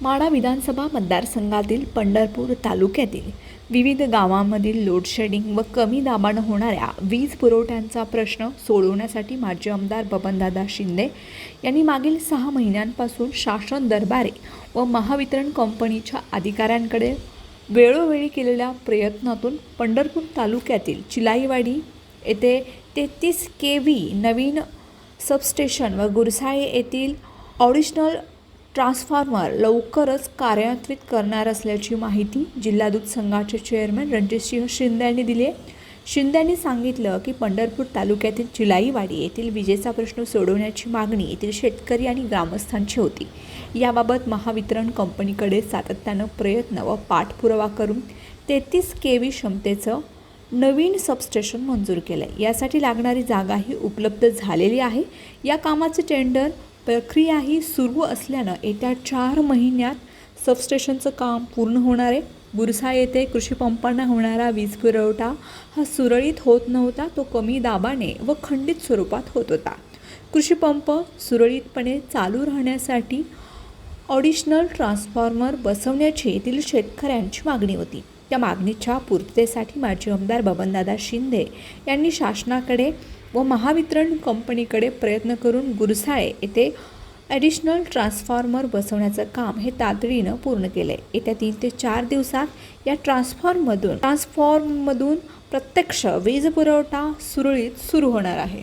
माडा विधानसभा मतदारसंघातील पंढरपूर तालुक्यातील विविध गावांमधील लोडशेडिंग व कमी दाबानं होणाऱ्या वीज पुरवठ्यांचा प्रश्न सोडवण्यासाठी माजी आमदार बबनदादा शिंदे यांनी मागील सहा महिन्यांपासून शासन दरबारे व महावितरण कंपनीच्या अधिकाऱ्यांकडे वेळोवेळी केलेल्या प्रयत्नातून पंढरपूर तालुक्यातील चिलाईवाडी येथे तेहतीस के व्ही नवीन सबस्टेशन व गुरसाळे येथील ऑडिशनल ट्रान्सफॉर्मर लवकरच कार्यान्वित करणार असल्याची माहिती जिल्हा दूध संघाचे चेअरमॅन रणजितसिंह शिंदे यांनी दिली आहे. शिंदे यांनी सांगितलं की पंढरपूर तालुक्यातील चिलाईवाडी येथील विजेचा प्रश्न सोडवण्याची मागणी येथील शेतकरी आणि ग्रामस्थांची होती. याबाबत महावितरण कंपनीकडे सातत्यानं प्रयत्न व पाठपुरावा करून तेहतीस के व्ही क्षमतेचं नवीन सबस्टेशन मंजूर केलं आहे यासाठी लागणारी जागाही उपलब्ध झालेली आहे. या कामाचे टेंडर प्रक्रिया ही सुरू असल्यानं येत्या चार महिन्यात सबस्टेशनचं काम पूर्ण होणार आहे. बुरसा येथे कृषी पंपांना होणारा वीज पुरवठा हा सुरळीत होत नव्हता तो कमी दाबाने व खंडित स्वरूपात होत होता. कृषी पंप सुरळीतपणे चालू राहण्यासाठी ऑडिशनल ट्रान्सफॉर्मर बसवण्याची येथील शेतकऱ्यांची मागणी होती. त्या मागणीच्या पूर्ततेसाठी माजी आमदार बबनदादा शिंदे यांनी शासनाकडे व महावितरण कंपनीकडे प्रयत्न करून गुरसाळे येथे ॲडिशनल ट्रान्सफॉर्मर बसवण्याचं काम हे तातडीनं पूर्ण केलं आहे येत्या तीन ते चार दिवसात या ट्रान्सफॉर्ममधून ट्रान्सफॉर्ममधून प्रत्यक्ष वीज पुरवठा सुरळीत सुरू होणार आहे.